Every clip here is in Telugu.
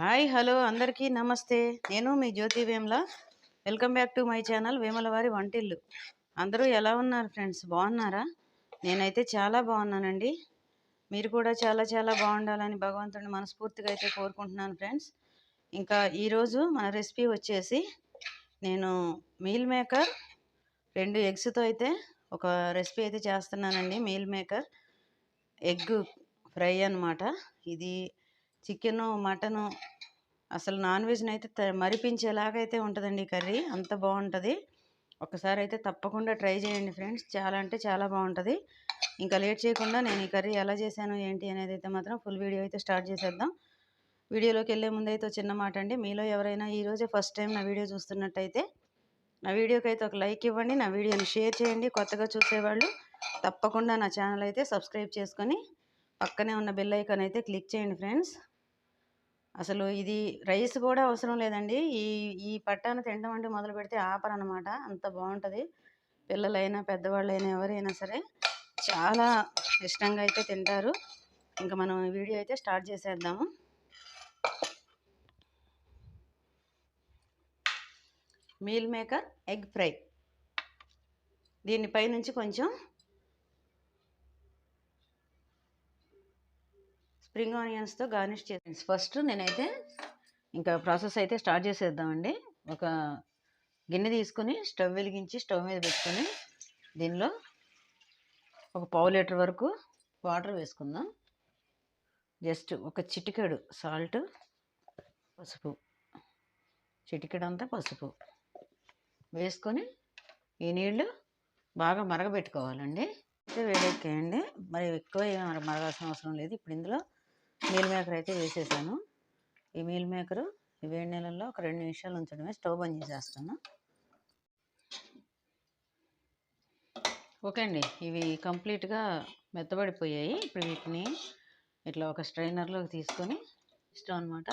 హాయ్ హలో అందరికీ నమస్తే. నేను మీ Jyothi Vemala. Welcome back to my channel Vemala వారి వంటిల్లు. అందరూ ఎలా ఉన్నారు ఫ్రెండ్స్? బాగున్నారా? నేనైతే చాలా బాగున్నానండి. మీరు కూడా చాలా చాలా బాగుండాలని భగవంతుడిని మనస్ఫూర్తిగా అయితే కోరుకుంటున్నాను ఫ్రెండ్స్. ఇంకా ఈరోజు మన రెసిపీ వచ్చేసి నేను మీల్ మేకర్ రెండు ఎగ్స్తో అయితే ఒక రెసిపీ అయితే చేస్తున్నానండి. మీల్ మేకర్ ఎగ్ ఫ్రై అన్నమాట. ఇది చికెను మటను అసలు నాన్ వెజ్ని అయితే మరిపించేలాగా అయితే ఉంటుందండి ఈ కర్రీ. అంత బాగుంటుంది ఒకసారి అయితే తప్పకుండా ట్రై చేయండి ఫ్రెండ్స్. చాలా అంటే చాలా బాగుంటుంది ఇంకా లేట్ చేయకుండా నేను ఈ కర్రీ ఎలా చేశాను ఏంటి అనేది అయితే మాత్రం ఫుల్ వీడియో అయితే స్టార్ట్ చేసేద్దాం. వీడియోలోకి వెళ్ళే ముందు అయితే చిన్న మాట అండి. మీలో ఎవరైనా ఈరోజే ఫస్ట్ టైం నా వీడియో చూస్తున్నట్టయితే నా వీడియోకి అయితే ఒక లైక్ ఇవ్వండి. నా వీడియోని షేర్ చేయండి. కొత్తగా చూసేవాళ్ళు తప్పకుండా నా ఛానల్ అయితే సబ్స్క్రైబ్ చేసుకొని పక్కనే ఉన్న బెల్ ఐకాన్ అయితే క్లిక్ చేయండి ఫ్రెండ్స్. అసలు ఇది రైస్ కూడా అవసరం లేదండి. ఈ ఈ పట్టాను తినడం అంటే మొదలు పెడితే ఆపర్ అనమాట అంత బాగుంటుంది పిల్లలైనా పెద్దవాళ్ళైనా ఎవరైనా సరే చాలా ఇష్టంగా అయితే తింటారు. ఇంకా మనం వీడియో అయితే స్టార్ట్ చేసేద్దాము. Meal maker egg fry. దీనిపై నుంచి కొంచెం స్ప్రింగ్ ఆనియన్స్తో గార్నిష్ చేసి ఫస్ట్ నేనైతే ఇంకా ప్రాసెస్ అయితే స్టార్ట్ చేసేద్దామండి. ఒక గిన్నె తీసుకుని స్టవ్ వెలిగించి స్టవ్ మీద పెట్టుకొని దీనిలో ఒక పావు లీటర్ వరకు వాటర్ వేసుకుందాం. జస్ట్ ఒక చిటికెడు సాల్ట్ పసుపు చిటికెడంతా పసుపు వేసుకొని ఈ నీళ్ళు బాగా మరగబెట్టుకోవాలండి. అయితే వేడెక్కేయండి. మరి ఎక్కువ ఏం మరగాల్సిన అవసరం లేదు. ఇప్పుడు ఇందులో మీల్ మేకర్ అయితే వేసేసాను. ఈ మీల్ మేకరు ఈ వేడి నీళ్ళల్లో ఒక రెండు నిమిషాలు ఉంచడమే. స్టవ్ బంద్ చేసేస్తాను ఓకే అండి. ఇవి కంప్లీట్గా మెత్తబడిపోయాయి. ఇప్పుడు వీటిని ఇట్లా ఒక స్ట్రైనర్లోకి తీసుకొని ఇష్టం అనమాట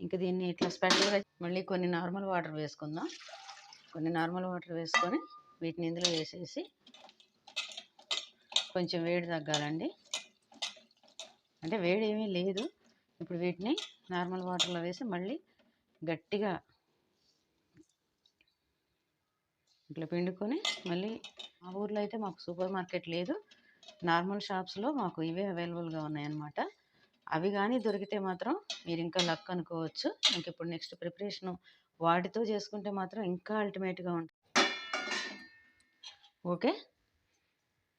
ఇంకా దీన్ని ఇట్లా స్పెషల్గా మళ్ళీ కొన్ని నార్మల్ వాటర్ వేసుకుందాం. కొన్ని నార్మల్ వాటర్ వేసుకొని వీటిని ఇందులో వేసేసి కొంచెం వేడి తగ్గాలండి. అంటే వేడి ఏమీ లేదు. ఇప్పుడు వీటిని నార్మల్ వాటర్లో వేసి మళ్ళీ గట్టిగా ఇట్లా పిండుకొని మళ్ళీ మా ఊర్లో అయితే మాకు సూపర్ మార్కెట్ లేదు. నార్మల్ షాప్స్లో మాకు ఇవే అవైలబుల్గా ఉన్నాయన్నమాట. అవి కానీ దొరికితే మాత్రం మీరు ఇంకా లక్ అనుకోవచ్చు. ఇంక ఇప్పుడు నెక్స్ట్ ప్రిపరేషను వాటితో చేసుకుంటే మాత్రం ఇంకా అల్టిమేట్గా ఉంటుంది ఓకే?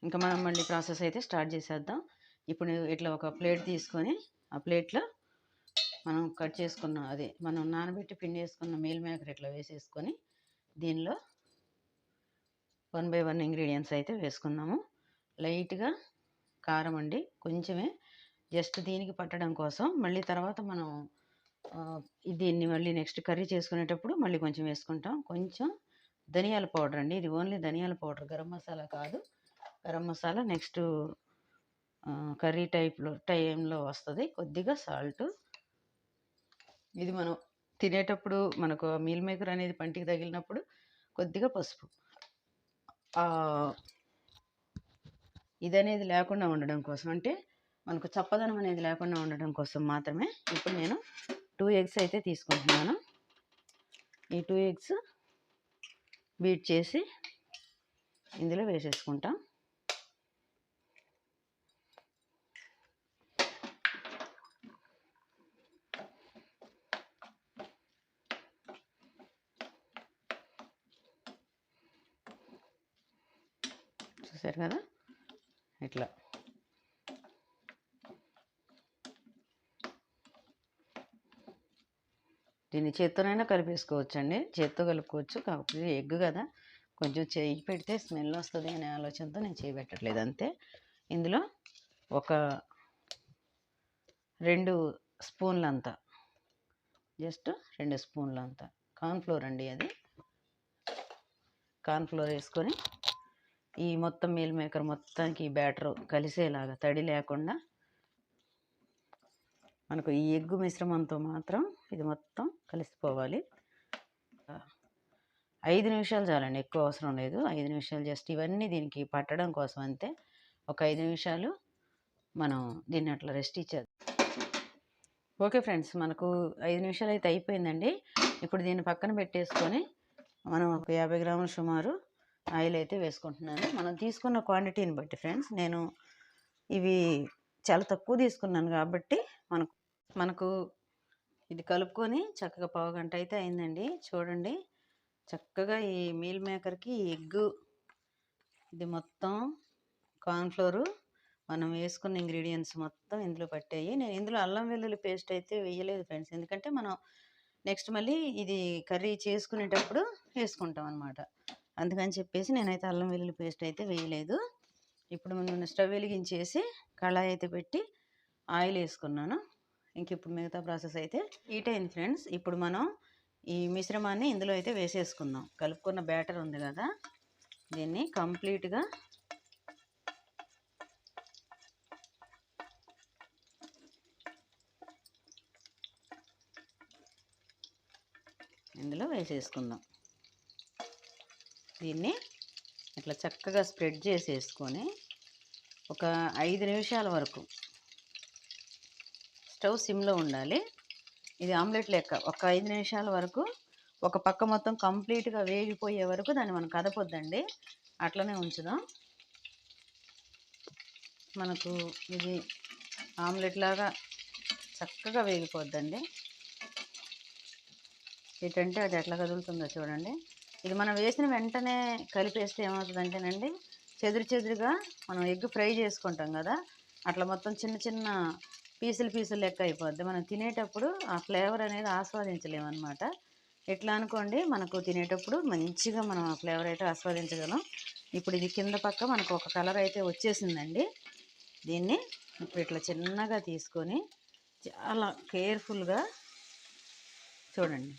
ఇంకా మనం మళ్ళీ ప్రాసెస్ అయితే స్టార్ట్ చేసేద్దాం. ఇప్పుడు ఇట్లా ఒక ప్లేట్ తీసుకొని ఆ ప్లేట్లో మనం కట్ చేసుకున్న అదే మనం నానబెట్టి పిండి వేసుకున్న మీల్ మేకర్ ఇట్లా వేసేసుకొని దీనిలో వన్ బై వన్ ఇంగ్రీడియంట్స్ అయితే వేసుకుందాము. లైట్గా కారం అండి కొంచెమే. జస్ట్ దీనికి పట్టడం కోసం మళ్ళీ తర్వాత మనం దీన్ని మళ్ళీ నెక్స్ట్ కర్రీ చేసుకునేటప్పుడు మళ్ళీ కొంచెం వేసుకుంటాం. కొంచెం ధనియాల పౌడర్ అండి ఇది ఓన్లీ ధనియాల పౌడర్ గరం మసాలా కాదు. గరం మసాలా నెక్స్ట్ కర్రీ టైప్లో టైంలో వస్తుంది. కొద్దిగా సాల్ట్. ఇది మనం తినేటప్పుడు మనకు మీల్ మేకర్ అనేది పంటికి తగిలినప్పుడు కొద్దిగా పసుపు. ఇది అనేది లేకుండా ఉండడం కోసం. అంటే మనకు చప్పదనం అనేది లేకుండా ఉండడం కోసం మాత్రమే ఇప్పుడు నేను టూ ఎగ్స్ అయితే తీసుకుంటున్నాను. ఈ టూ ఎగ్స్ బీట్ చేసి ఇందులో వేసేసుకుంటాం. చూసారు కదా? ఇట్లా. దీన్ని చేత్తోనైనా కలిపేసుకోవచ్చండి. చేత్తో కలుపుకోవచ్చు. కాకపోతే ఎగ్ కదా. కొంచెం చేయి పెడితే స్మెల్ వస్తుంది అనే ఆలోచనతో నేను చేయి పెట్టట్లేదు. అంతే. ఇందులో ఒక రెండు స్పూన్లంత. జస్ట్ రెండు స్పూన్లంత. కార్న్ఫ్లోర్ అండి అది. కార్న్ఫ్లోర్ వేసుకొని ఈ మొత్తం మీల్ మేకర్ మొత్తానికి ఈ బ్యాటర్ కలిసేలాగా తడి లేకుండా మనకు ఈ ఎగ్గు మిశ్రమంతో మాత్రం ఇది మొత్తం కలిసిపోవాలి. ఐదు నిమిషాలు చాలండి ఎక్కువ అవసరం లేదు. ఐదు నిమిషాలు జస్ట్ ఇవన్నీ దీనికి పట్టడం కోసం అంతే. ఒక ఐదు నిమిషాలు మనం దీన్ని అట్లా రెస్ట్ ఇచ్చేది ఓకే ఫ్రెండ్స్ మనకు ఐదు నిమిషాలు అయితే అయిపోయిందండి. ఇప్పుడు దీన్ని పక్కన పెట్టేసుకొని మనం ఒక యాభై గ్రాముల సుమారు ఆయిల్ అయితే వేసుకుంటున్నాను. మనం తీసుకున్న క్వాంటిటీని బట్టి ఫ్రెండ్స్ నేను ఇవి చాలా తక్కువ తీసుకున్నాను కాబట్టి మనకు మనకు ఇది కలుపుకొని చక్కగా పావు గంట అయితే అయిందండి. చూడండి చక్కగా ఈ మీల్ మేకర్కి ఎగ్ ఇది మొత్తం కార్న్ఫ్లోరు మనం వేసుకున్న ఇంగ్రీడియంట్స్ మొత్తం ఇందులో పట్టాయి. నేను ఇందులో అల్లం వెల్లుల్లి పేస్ట్ అయితే వేయలేదు ఫ్రెండ్స్. ఎందుకంటే మనం నెక్స్ట్ మళ్ళీ ఇది కర్రీ చేసుకునేటప్పుడు వేసుకుంటాం అనమాట అందుకని చెప్పేసి నేనైతే అల్లం వెల్లుల్లి పేస్ట్ అయితే వేయలేదు. ఇప్పుడు నేను స్టవ్ వెలిగించేసి కళాయి అయితే పెట్టి ఆయిల్ వేసుకున్నాను. ఇంక ఇప్పుడు మిగతా ప్రాసెస్ అయితే హీట్ అయింది ఫ్రెండ్స్. ఇప్పుడు మనం ఈ మిశ్రమాన్ని ఇందులో అయితే వేసేసుకుందాం. కలుపుకున్న బ్యాటర్ ఉంది కదా దీన్ని కంప్లీట్గా ఇందులో వేసేసుకుందాం. దీన్ని ఇట్లా చక్కగా స్ప్రెడ్ చేసేసుకొని ఒక ఐదు నిమిషాల వరకు స్టవ్ సిమ్లో ఉండాలి. ఇది ఆమ్లెట్ లెక్క. ఒక ఐదు నిమిషాల వరకు ఒక పక్క మొత్తం కంప్లీట్గా వేగిపోయే వరకు దాన్ని మనం కదపొద్దండి. అట్లనే ఉంచుదాం. మనకు ఇది ఆమ్లెట్ లాగా చక్కగా వేగిపోద్దండి. ఏంటంటే అది ఎట్లా కదులుతుందో చూడండి. ఇది మనం వేసిన వెంటనే కలిపేస్తే ఏమవుతుందంటేనండి చెదురు చెదురుగా మనం ఎగ్ ఫ్రై చేసుకుంటాం కదా అట్లా మొత్తం చిన్న చిన్న పీసులు పీసులు లెక్క అయిపోద్ది. మనం తినేటప్పుడు ఆ ఫ్లేవర్ అనేది ఆస్వాదించలేమన్నమాట. ఎట్లా అనుకోండి మనకు తినేటప్పుడు మంచిగా మనం ఆ ఫ్లేవర్ అయితే ఆస్వాదించగలం. ఇప్పుడు ఇది కింద పక్క మనకు ఒక కలర్ అయితే వచ్చేసిందండి. దీన్ని ఇప్పుడు ఇట్లా చిన్నగా తీసుకొని చాలా కేర్ఫుల్గా చూడండి.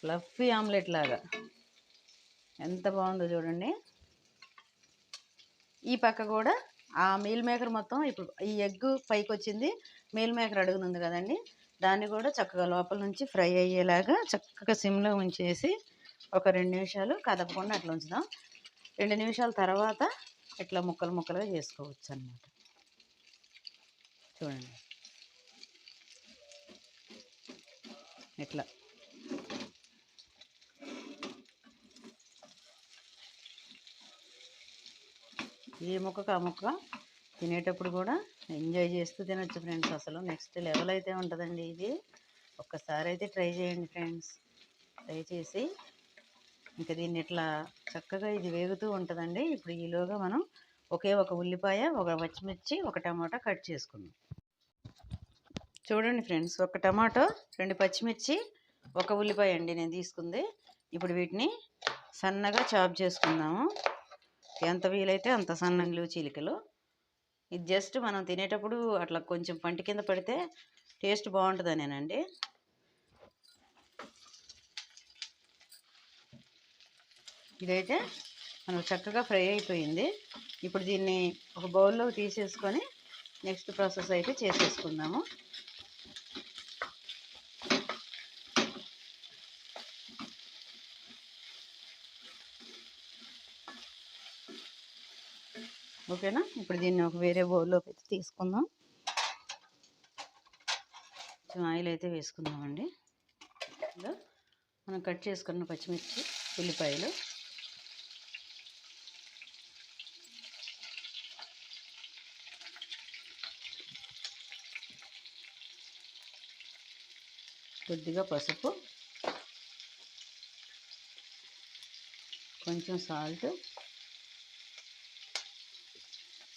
ఫ్లఫీ ఆమ్లెట్ లాగా. ఎంత బాగుందో చూడండి. ఈ పక్క కూడా ఆ మీల్ మేకర్ మొత్తం ఇప్పుడు ఈ ఎగ్ పైకి వచ్చింది మీల్ మేకర్ అడుగునుంది కదండి. దాన్ని కూడా చక్కగా లోపల నుంచి ఫ్రై అయ్యేలాగా చక్కగా సిమ్లో ఉంచేసి ఒక రెండు నిమిషాలు కదపకుండా అట్లా ఉంచుదాం. రెండు నిమిషాల తర్వాత ఇట్లా ముక్కలు ముక్కలుగా చేసుకోవచ్చు అన్నమాట చూడండి. ఇట్లా. ఏ ముక్కకు ఆ ముక్క తినేటప్పుడు కూడా ఎంజాయ్ చేస్తూ తినొచ్చు ఫ్రెండ్స్. అసలు నెక్స్ట్ లెవెల్ అయితే ఉంటుందండి ఇది. ఒక్కసారి అయితే ట్రై చేయండి ఫ్రెండ్స్. ట్రై చేసి ఇంకా దీన్ని ఇట్లా చక్కగా ఇది వేగుతూ ఉంటుందండి. ఇప్పుడు ఈలోగా మనం ఒకే ఒక ఉల్లిపాయ ఒక పచ్చిమిర్చి ఒక టమాటా కట్ చేసుకుందాం. చూడండి ఫ్రెండ్స్ ఒక టమాటో రెండు పచ్చిమిర్చి ఒక ఉల్లిపాయ అండి నేను తీసుకుంది. ఇప్పుడు వీటిని సన్నగా చాప్ చేసుకుందాము. ఎంత వీలైతే అంత సన్నలు చీలికలు ఇది జస్ట్ మనం తినేటప్పుడు అట్లా కొంచెం పంటి కింద పడితే టేస్ట్ బాగుంటుందనేనండి. ఇదైతే మనకు చక్కగా ఫ్రై అయిపోయింది. ఇప్పుడు దీన్ని ఒక బౌల్లో తీసేసుకొని నెక్స్ట్ ప్రాసెస్ అయితే చేసేసుకుందాము. ఓకేనా? ఇప్పుడు దీన్ని ఒక వేరే బౌల్లోకి అయితే తీసుకుందాం. కొంచెం ఆయిల్ అయితే వేసుకుందామండి. ఇలా మనం కట్ చేసుకున్న పచ్చిమిర్చి ఉల్లిపాయలు. కొద్దిగా పసుపు. కొంచెం సాల్ట్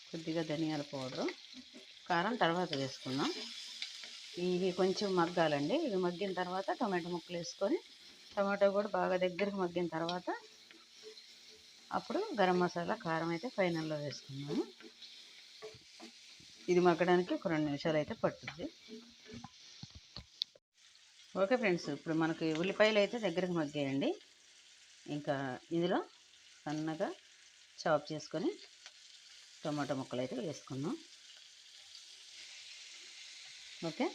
కొద్దిగా ధనియాల పౌడరు కారం తర్వాత వేసుకుందాం. ఇవి కొంచెం మగ్గాలండి. ఇవి మగ్గిన తర్వాత టమాటో ముక్కలు వేసుకొని టమాటో కూడా బాగా దగ్గరికి మగ్గిన తర్వాత అప్పుడు గరం మసాలా కారం అయితే ఫైనల్లో వేసుకున్నాము ఇది మగ్గడానికి ఒక రెండు నిమిషాలు అయితే పట్టుద్ది. ఓకే ఫ్రెండ్స్ ఇప్పుడు మనకి ఉల్లిపాయలు అయితే దగ్గరికి మగ్గాయండి. ఇంకా ఇందులో సన్నగా చాప్ చేసుకొని టమాటా ముక్కలు అయితే వేసుకుందాం. ఓకే?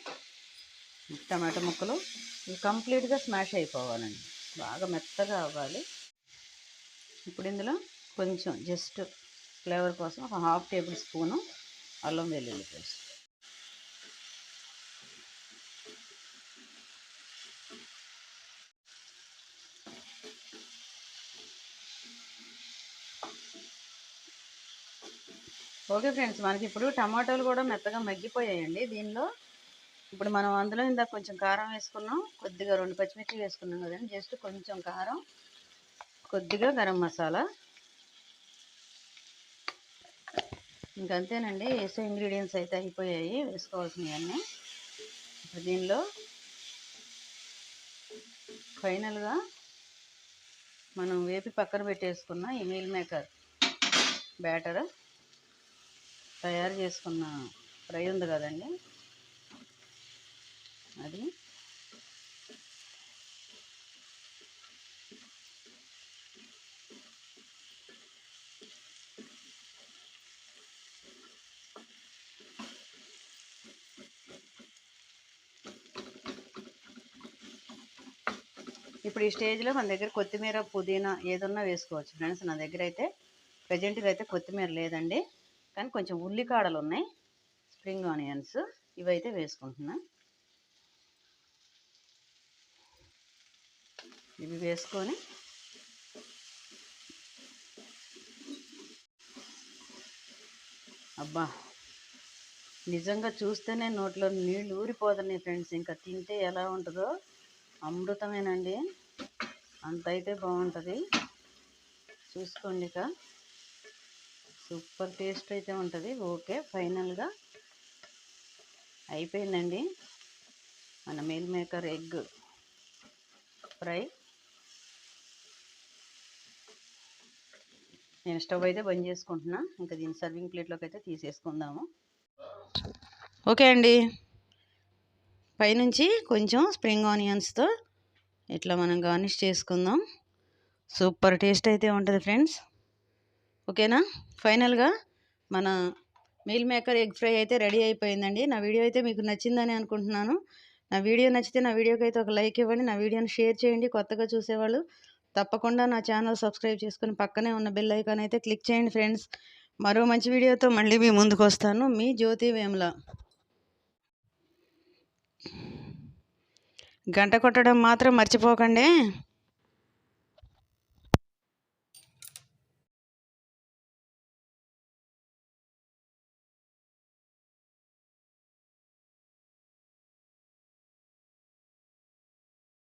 టమాటా ముక్కలు ఇవి కంప్లీట్గా స్మాష్ అయిపోవాలండి. బాగా మెత్తగా అవ్వాలి. ఇప్పుడు ఇందులో కొంచెం జస్ట్ ఫ్లేవర్ కోసం ఒక హాఫ్ టేబుల్ స్పూను అల్లం వెల్లుల్లి పేస్ట్. ఓకే ఫ్రెండ్స్ మనకి ఇప్పుడు టమాటోలు కూడా మెత్తగా మగ్గిపోయాయండి. దీనిలో ఇప్పుడు మనం అందులో ఇందాక కొంచెం కారం వేసుకున్నాం కొద్దిగా రెండు పచ్చిమిర్చి వేసుకున్నాం కదండి. జస్ట్ కొంచెం కారం కొద్దిగా గరం మసాలా. ఇంకంతేనండి వేసే ఇంగ్రీడియంట్స్ అయితే అయిపోయాయి వేసుకోవాల్సినవన్నీ. ఇప్పుడు దీనిలో ఫైనల్గా మనం వేపి పక్కన పెట్టేసుకున్న ఈ మీల్ మేకర్ బ్యాటర్. తయారు చేసుకున్న ఫ్రై ఉంది కదండి. అది. ఇప్పుడు ఈ స్టేజ్లో మన దగ్గర కొత్తిమీర పుదీనా ఏదన్నా వేసుకోవచ్చు. ఫ్రెండ్స్ నా దగ్గర అయితే ప్రజెంట్గా అయితే కొత్తిమీర లేదండి. కానీ కొంచెం ఉల్లికాడలు ఉన్నాయి స్ప్రింగ్ ఆనియన్స్ ఇవైతే వేసుకుంటున్నా. ఇవి వేసుకొని అబ్బా! నిజంగా చూస్తేనే నోట్లో నీళ్ళు ఊరిపోతున్నాయి ఫ్రెండ్స్. ఇంకా తింటే ఎలా ఉంటుందో అమృతమేనండి. అంత అయితే బాగుంటుంది. చూసుకోండి ఇక. సూపర్ టేస్ట్ అయితే ఉంటుంది. ఓకే ఫైనల్గా అయిపోయిందండి. మన మీల్ మేకర్ ఎగ్ ఫ్రై. నేను స్టవ్ అయితే బంద్ చేసుకుంటున్నా. ఇంకా దీని సర్వింగ్ ప్లేట్లోకి అయితే తీసేసుకుందాము. ఓకే అండి. పైనుంచి కొంచెం స్ప్రింగ్ ఆనియన్స్తో ఇట్లా మనం గార్నిష్ చేసుకుందాం. సూపర్ టేస్ట్ అయితే ఉంటుంది ఫ్రెండ్స్. ఓకేనా? ఫైనల్గా మన మీల్ మేకర్ ఎగ్ ఫ్రై అయితే రెడీ అయిపోయిందండి. నా వీడియో అయితే మీకు నచ్చిందని అనుకుంటున్నాను. నా వీడియో నచ్చితే నా వీడియోకి అయితే ఒక లైక్ ఇవ్వండి. నా వీడియోని షేర్ చేయండి. కొత్తగా చూసేవాళ్ళు తప్పకుండా నా ఛానల్ సబ్స్క్రైబ్ చేసుకుని పక్కనే ఉన్న బెల్ ఐకాన్ అయితే క్లిక్ చేయండి ఫ్రెండ్స్. మరో మంచి వీడియోతో మళ్ళీ మీ ముందుకు వస్తాను. మీ జ్యోతి వేముల. గంట కొట్టడం మాత్రం మర్చిపోకండి.